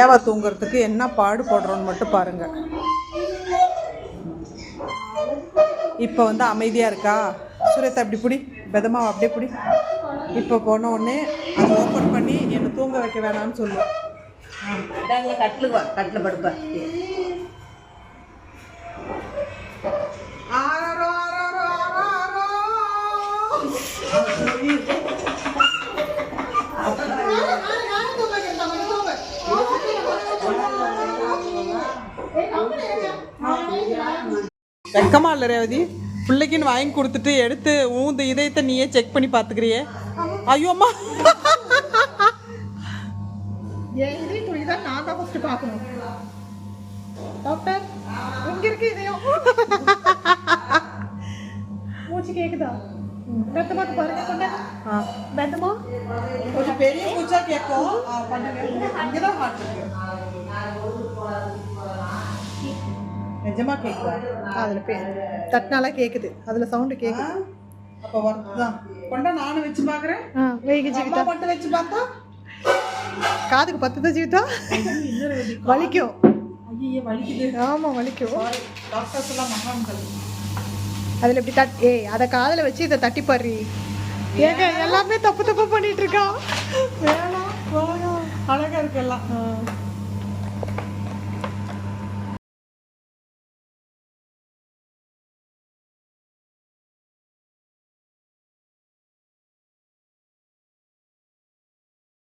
ஏவா தூங்குறதுக்கு என்ன பாடுபடுறோன்னு மட்டும் பாருங்க. இப்போ வந்து அமைதியாக இருக்கா? சுரேதா அப்படி பிடி. பெதமாவை அப்படியே பிடி. இப்போ போன உடனே அதை ஓப்பன் பண்ணி என்னை தூங்க வைக்க வேணாம்னு இதாங்க கட்டில் கட்டில் படுப்பா. ஆராரோ, ஆராரோ, ஆராரோ. வெக்கமா இல்லை ரேவதி. பிள்ளைக்குன்னு வாங்கி கொடுத்துட்டு எடுத்து ஊந்து இதயத்தை நீயே செக் பண்ணி பார்த்துக்கிறியே ஐயோ அம்மா. என் இதய துளி தான் நான் தான் ஃபர்ஸ்ட் பார்க்கணும். டாக்டர் இங்க இருக்கு இதயம்? மூச்சு கேக்குதா? பார்த்து பாருங்க கொண்ட. பெத்தமா கொஞ்சம் பெரிய பூச்சா கேட்கும் பண்ணுங்க. நிஜமா கேட்குதா அதுல பே தட்டினால கேக்குது. அதுல சவுண்ட் கேக்குது. அப்ப வருதுதான் கொண்டா நானும் வச்சு பாக்குறேன். ஆ வெயிக்கு ஜீவிதா. மட்டும் வச்சு பார்த்தா? காதுக்கு பத்துதான் ஜீவிதா? வலிக்கும். ஐயோ வலிக்குது. ஆமா வலிக்கும். டாக்டர்ஸ் எல்லாம் மகான்கள் அதுல இப்படி தட் ஏய் அத காதுல வச்சு இதை தட்டி பாரு. ஏங்க எல்லாமே தப்பு தப்பு பண்ணிட்டு இருக்கா? வேணாம் வேணாம் அழகா இருக்கு எல்லாம்.